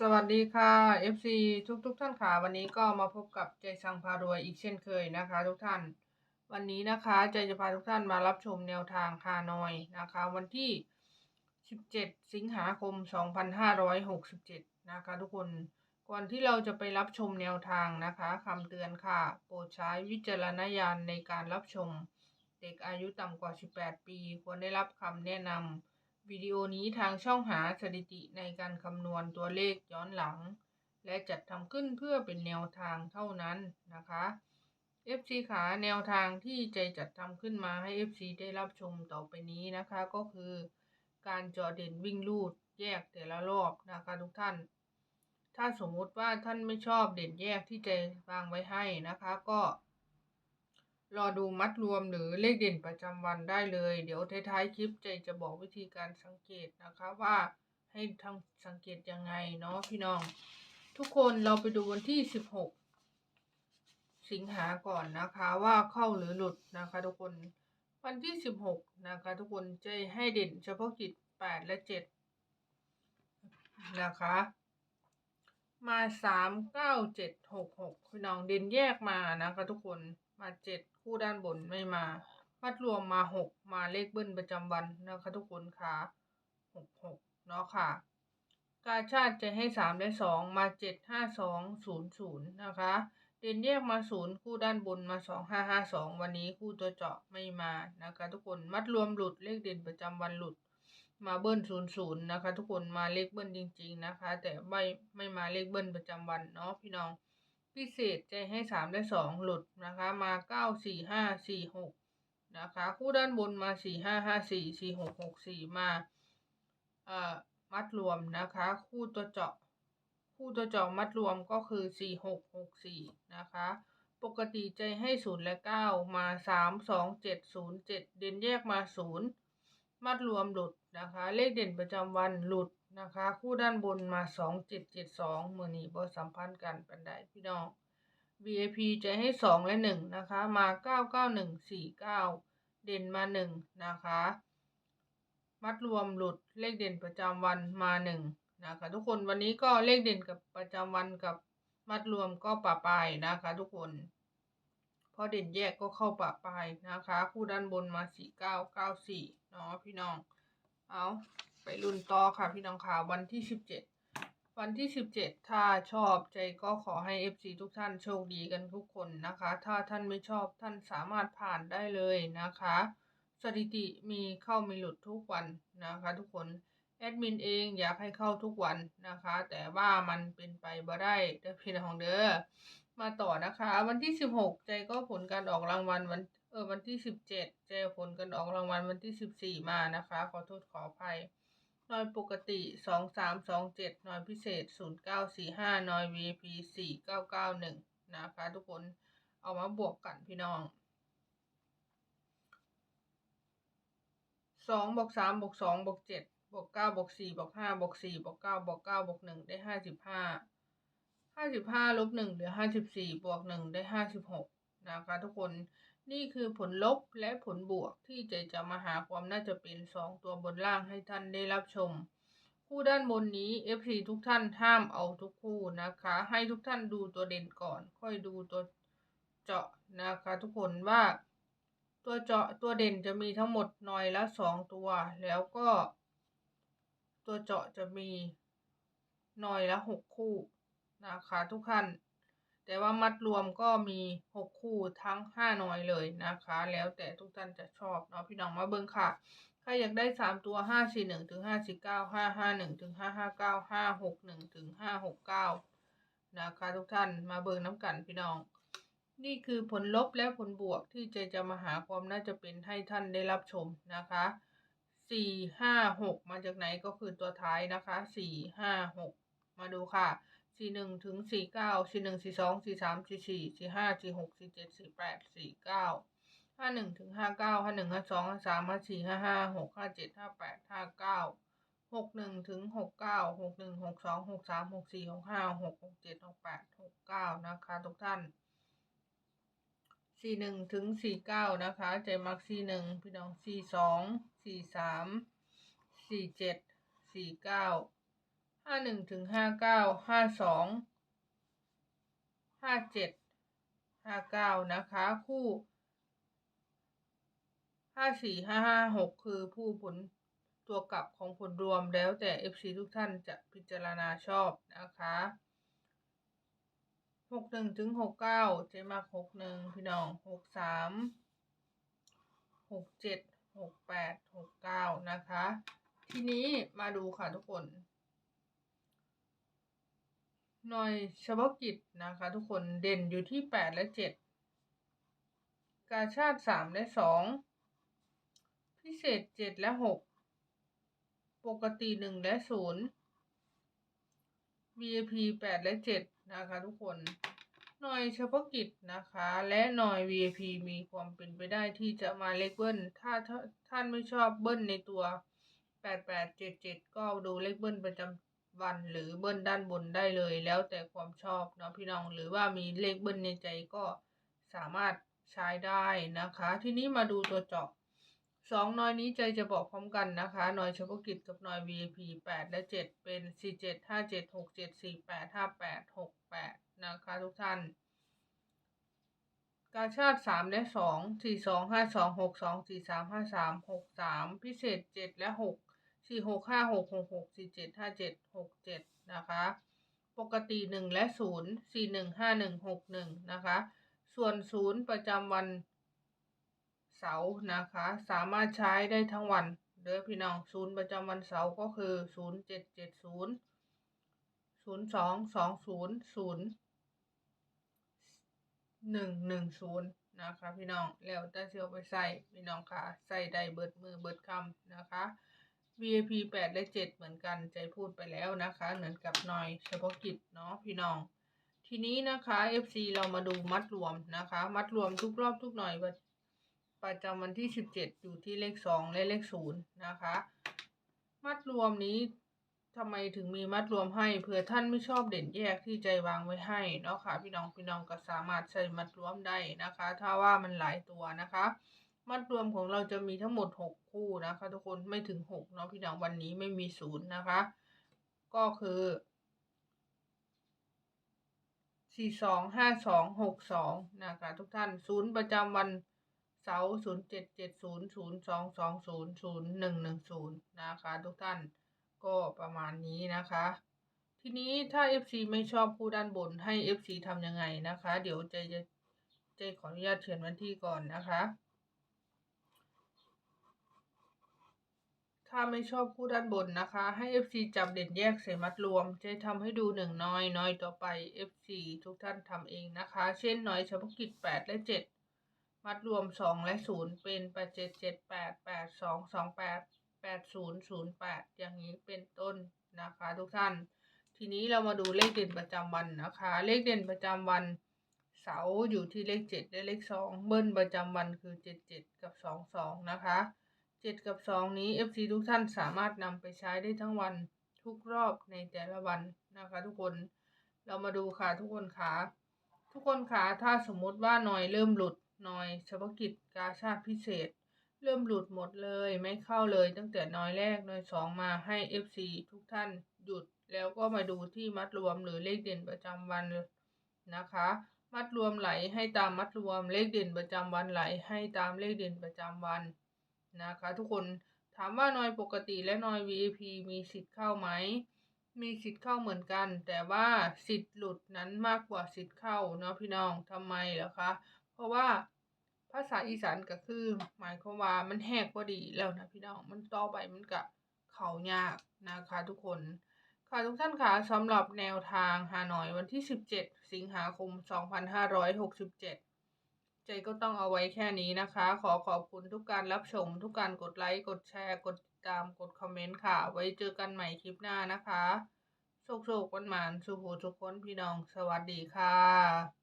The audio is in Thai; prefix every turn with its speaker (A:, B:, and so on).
A: สวัสดีค่ะ FC ทุกทุกๆท่านค่ะ วันนี้ก็มาพบกับใจสังพารวยอีกเช่นเคยนะคะ ทุกท่าน วันนี้นะคะใจจะพาทุกท่านมารับชมแนวทางคานอยนะคะ วันที่ 17 สิงหาคม 2567 นะคะ ทุกคนก่อนที่เราจะไปรับชมแนวทางนะคะคำเตือนค่ะ โปรดใช้วิจารณญาณในการรับชม เด็กอายุต่ำกว่า 18 ปี ควรได้รับคำแนะนำ วิดีโอนี้ทางช่องหาสถิติในการคำนวณตัวเลขย้อนหลัง และจัดทำขึ้นเพื่อเป็นแนวทางเท่านั้นนะคะ FC ขาแนวทางที่ใจจัดทำขึ้นมาให้ FC ได้รับชมต่อไปนี้นะคะก็คือ การจอเด่นวิ่งลูดแยกแต่ละรอบนะคะทุกท่าน ถ้าสมมุติว่าท่านไม่ชอบเด่นแยกที่ใจวางไว้ให้นะคะ ก็ รอดูมัดรวมหรือเลขเด่นประจำวันได้เลย เดี๋ยวท้ายๆคลิปใจจะบอกวิธีการสังเกตนะคะว่าให้ทำสังเกตยังไงเนาะพี่น้อง ทุกคนเราไปดูวันที่ 16 สิงหาก่อนนะคะว่าเข้าหรือหลุดนะคะทุกคนวันที่ 16 นะคะทุกคนจะให้เด่นเฉพาะกิจ 8 และ 7 นะคะ มาสามเก้าเจ็ดหกหกพี่น้องเด่นแยกมานะคะทุกคนมาเจ็ด คู่ด้านบนไม่มาวัดรวมมาหกมาเลขเบิ้ลประจำวันนะคะทุกคนค่ะหกหกเนาะค่ะ กาชาติจะให้สามและสองมาเจ็ดห้าสองศูนย์ศูนย์นะคะเด่นแยกมาศูนย์คู่ด้านบนมาสองห้าห้าสองวันนี้คู่ตัวเจาะไม่มานะคะ ทุกคนมัดรวมหลุดเลขเด่นประจำวันหลุดมาเบิ้ลศูนย์ศูนย์นะคะ ทุกคนมาเลขเบิ้ลจริง ๆนะคะ แต่ไม่ไม่มาเลขเบิ้ลประจำวันเนาะพี่น้อง พิเศษใจให้สามและสองหลุดนะคะมาเก้าสี่ห้าสี่หกนะคะคู่ด้านบนมาสี่ห้าห้าสี่สี่หกหกสี่มาเอ่อมัดรวมนะคะ คู่ตัวเจาะ คู่ตัวเจาะมัดรวมก็คือสี่หกหกสี่นะคะ ปกติใจให้ศูนย์และเก้ามาสามสองเจ็ดศูนย์เจ็ดเด่นแยกมาศูนย์มัดรวมหลุดนะคะ เลขเด่นประจำวันหลุด นะคะ คู่ด้านบนมาสองเจ็ดเจ็ดสองมือนี้บสัมพันธ์กันปันไดพี่น้อง VIP จะให้สองและหนึ่งนะคะ มาเก้าเก้าหนึ่งสี่เก้าเด่นมาหนึ่งนะคะ มัดรวมหลุดเลขเด่นประจำวันมาหนึ่งนะคะทุกคนวันนี้ก็เลขเด่นกับประจำวันกับมัดรวมก็ปะปายนะคะ ทุกคนพอเด่นแยกก็เข้าปะปลายนะคะ คู่ด้านบนมาสี่เก้าเก้าสี่เนาะพี่น้องเอา ไปรุ่นต่อค่ะพี่น้องค่ะวันที่สิบเจ็ดวันที่สิบเจ็ดถ้าชอบใจก็ขอให้เอฟซีทุกท่านโชคดีกันทุกคนนะคะ ถ้าท่านไม่ชอบท่านสามารถผ่านได้เลยนะคะ สถิติมีเข้ามีหลุดทุกวันนะคะทุกคนแอดมินเองอยากให้เข้าทุกวันนะคะ แต่ว่ามันเป็นไปบ่ได้เด้อพี่น้องเด้อมาต่อนะคะ วันที่สิบหกใจก็ผลการออกรางวัลวันเออวันที่สิบเจ็ดใจผลการออกรางวัลวันที่สิบสี่มานะคะ ขอโทษขออภัย น่วยปกติสองสามสองเจ็ดน่วยพิเศษศูนย์เก้าสี่ห้าน่วย VIP สี่เก้าเก้าหนึ่งนะคะทุกคนเอามาบวกกันพี่น้องสองบวกสามบวกสองบวกเจ็ดบวกเก้าบวกสี่บวกห้าบวกสี่บวกเก้าบวกเก้าบวกหนึ่งได้ห้าสิบห้าห้าสิบห้าลบหนึ่งเหลือห้าสิบสี่บวกหนึ่งได้ห้าสิบหกนะคะทุกคน นี่คือผลลบและผลบวกที่จะจะมาหาความน่าจะเป็นสองตัวบนล่างให้ท่านได้รับชม คู่ด้านบนนี้ FC ทุกท่านห้ามเอาทุกคู่นะคะ ให้ทุกท่านดูตัวเด่นก่อน ค่อยดูตัวเจาะนะคะ ทุกคนว่า ตัวเจาะตัวเด่นจะมีทั้งหมดหน่อยละสองตัว แล้วก็ ตัวเจาะจะมีหน่อยละหกคู่นะคะ ทุกท่าน แต่ว่ามัดรวมก็มีหกคู่ทั้งห้าหน่วยเลยนะคะ แล้วแต่ทุกท่านจะชอบเนาะพี่น้องมาเบิ่งค่ะใครอยากได้สามตัวห้าสี่หนึ่งถึงห้าสี่เก้าห้าห้าหนึ่งถึงห้าห้าเก้าห้าหกหนึ่งถึงห้าหกเก้านะคะทุกท่านมาเบิ่งน้ำกันพี่น้อง นี่คือผลลบและผลบวกที่จะจะมาหาความน่าจะเป็นให้ท่านได้รับชมนะคะสี่ห้าหกมาจากไหนก็คือตัวท้ายนะคะสี่ห้าหกมาดูค่ะ สี่หนึ่งถึงสี่เก้าสี่หนึ่งสี่สองสี่สามสี่สี่สี่ห้าสี่หกสี่เจ็ดสี่แปดสี่เก้าห้าหนึ่งถึงห้าเก้าห้าหนึ่งห้าสองห้าสามห้าสี่ห้าห้าหกห้าเจ็ดห้าแปดห้าเก้าหกหนึ่งถึงหกเก้าหกหนึ่งหกสองหกสามหกสี่หกห้าหกหกเจ็ดหกแปดหกเก้านะคะทุกท่านสี่หนึ่งถึงสี่เก้านะคะใจมักสี่หนึ่งพี่น้องสี่สองสี่สามสี่เจ็ดสี่เก้า ห้าหนึ่งถึงห้าเก้าห้าสองห้าเจ็ดห้าเก้านะคะ คู่ห้าสี่ห้าห้าหกคือผู้ผลตัวกลับของผลรวมแล้วแต่ FC ทุกท่านจะพิจารณาชอบนะคะหกหนึ่งถึงหกเก้าเจมาหกหนึ่งพี่น้องหกสามหกเจ็ดหกแปดหกเก้านะคะ ทีนี้มาดูค่ะทุกคน หน่วยเฉพาะกิจนะคะ ทุกคนเด่นอยู่ที่แปดและเจ็ดกาชาติสามและสองพิเศษเจ็ดและหกปกติหนึ่งและศูนย์ VIP แปดและเจ็ดนะคะ ทุกคนหน่วยเฉพาะกิจนะคะ และหน่วย VIP มีความเป็นไปได้ที่จะมาเลขเบิ้ลถ้าท่านไม่ชอบเบิ้ลในตัวแปดแปดเจ็ดเจ็ดก็ดูเลขเบิ้ลประจำ วันหรือเบิ้ลด้านบนได้เลย แล้วแต่ความชอบเนาะพี่น้องหรือว่ามีเลขเบิ้ลในใจก็สามารถใช้ได้นะคะ ทีนี้มาดูตัวเจาะสองหนอยนี้ใจจะบอกพร้อมกันนะคะหนอยเฉพาะกิจกับหน่อย VIP แปดและเจ็ดเป็นสี่เจ็ดห้าเจ็ดหกเจ็ดสี่แปดห้าแปดหกแปดนะคะทุกท่านกาชาติสามและสองสี่สองห้าสองหกสองสี่สามห้าสามหกสามพิเศษเจ็ดและหก สี่หกห้าหกหกหกสี่เจ็ดห้าเจ็ดหกเจ็ดนะคะ ปกติหนึ่งและศูนย์สี่หนึ่งห้าหนึ่งหกหนึ่งนะคะ ส่วนศูนย์ประจำวันเสาร์นะคะ สามารถใช้ได้ทั้งวันเด้อพี่น้องศูนย์ประจำวันเสาร์ก็คือศูนย์เจ็ดเจ็ดศูนย์ศูนย์สองสองศูนย์ศูนย์หนึ่งหนึ่งศูนย์นะคะพี่น้องแล้วแต่เชียวไปใส่พี่น้องค่ะใส่ได้เบิดมือเบิดคำนะคะ VIP แปดและเจ็ดเหมือนกันใจพูดไปแล้วนะคะ เหมือนกับหน่อยเฉพาะกิจเนาะพี่น้อง ทีนี้นะคะ FC เรามาดูมัดรวมนะคะ มัดรวมทุกรอบทุกหน่อยประจำวันที่สิบเจ็ดอยู่ที่เลขสองและเลขศูนย์นะคะ มัดรวมนี้ทำไมถึงมีมัดรวมให้เผื่อท่านไม่ชอบเด่นแยกที่ใจวางไว้ให้เนาะค่ะพี่น้องพี่น้องก็สามารถใช้มัดรวมได้นะคะ ถ้าว่ามันหลายตัวนะคะ มัดรวมของเราจะมีทั้งหมดหกคู่นะคะทุกคนไม่ถึงหกเนาะพี่น้องวันนี้ไม่มีศูนย์นะคะ ก็คือสี่สองห้าสองหกสองนะคะทุกท่านศูนย์ประจำวันเสาร์ศูนย์เจ็ดเจ็ดศูนย์ศูนย์สองสองศูนย์ศูนย์หนึ่งหนึ่งศูนย์นะคะทุกท่านก็ประมาณนี้นะคะ ทีนี้ถ้า FC ไม่ชอบคู่ด้านบนให้ FC ทำยังไงนะคะ เดี๋ยวเจจะเจขออนุญาตเขียนวันที่ก่อนนะคะ ถ้าไม่ชอบคู่ด้านบนนะคะ ให้ FC จับเด่นแยกใส่มัดรวม จะทำให้ดูหนึ่งน้อย น้อยต่อไป FC ทุกท่านทำเองนะคะ เช่นน้อยเฉพาะกิจแปดและเจ็ดมัดรวมสองและศูนย์เป็นแปดเจ็ดเจ็ดแปดแปดสองสองแปดแปดศูนย์ศูนย์แปดอย่างนี้เป็นต้นนะคะ ทุกท่าน ทีนี้เรามาดูเลขเด่นประจำวันนะคะ เลขเด่นประจำวันเสาอยู่ที่เลขเจ็ดและเลขสองเบิ้ลประจำวันคือเจ็ดเจ็ดกับสองสองนะคะ เจ็ดกับสองนี้ FC ทุกท่านสามารถนำไปใช้ได้ทั้งวันทุกรอบในแต่ละวันนะคะทุกคน เรามาดูค่ะทุกคนค่ะทุกคนค่ะถ้าสมมติว่าหน่อยเริ่มหลุดหน่อยเฉพาะกิจกาชาติพิเศษ เริ่มหลุดหมดเลยไม่เข้าเลยตั้งแต่น้อยแรกน้อยสองมาให้ FC ทุกท่านหยุดแล้วก็มาดูที่มัดรวมหรือเลขเด่นประจำวันนะคะ มัดรวมไหลให้ตามมัดรวมเลขเด่นประจำวันไหลให้ตามเลขเด่นประจำวัน นะคะ ทุกคนถามว่านอยปกติและนอย VIP มีสิทธิ์เข้าไหม มีสิทธิ์เข้าเหมือนกัน แต่ว่าสิทธิ์หลุดนั้นมากกว่าสิทธิ์เข้าเนาะพี่น้องทำไมเหรอคะ เพราะว่าภาษาอีสานก็คือ หมายความว่ามันแหกพอดีแล้วนะพี่น้องมันต่อไปมันก็เขายากนะคะทุกคนค่ะทุกท่านค่ะสำหรับแนวทางฮานอยวันที่ 17 สิงหาคม 2567 ใจก็ต้องเอาไว้แค่นี้นะคะ ขอขอบคุณทุกการรับชม ทุกการกดไลค์ กดแชร์ กดติดตาม กดคอมเมนต์ค่ะ ไว้เจอกันใหม่คลิปหน้านะคะ โชคโชควันหมานสุขสุขคนพี่น้อง สวัสดีค่ะ